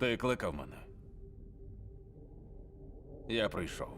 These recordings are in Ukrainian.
Ти кликав мене. Я прийшов.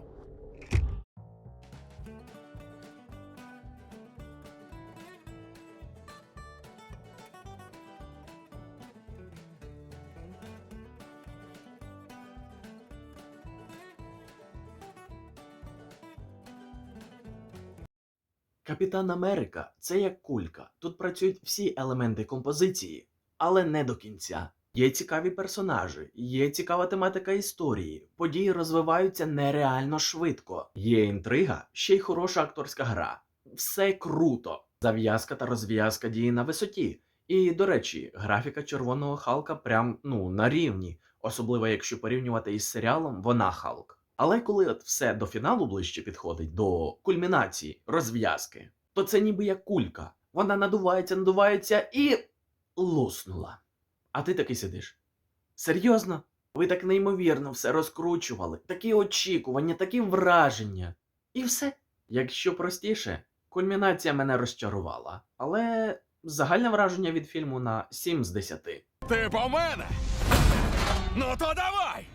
Капітан Америка це як кулька. Тут працюють всі елементи композиції, але не до кінця. Є цікаві персонажі, є цікава тематика історії, події розвиваються нереально швидко. Є інтрига, ще й хороша акторська гра. Все круто. Зав'язка та розв'язка дії на висоті. І, до речі, графіка червоного Халка прям ну на рівні, особливо якщо порівнювати із серіалом Вона Халк. Але коли от все до фіналу ближче підходить, до кульмінації, розв'язки, то це ніби як кулька. Вона надувається, надувається і луснула. А ти таки сидиш. Серйозно? Ви так неймовірно все розкручували, такі очікування, такі враження. І все. Якщо простіше, кульмінація мене розчарувала. Але загальне враження від фільму на 7 з 10. Ти по мене? Ну то давай!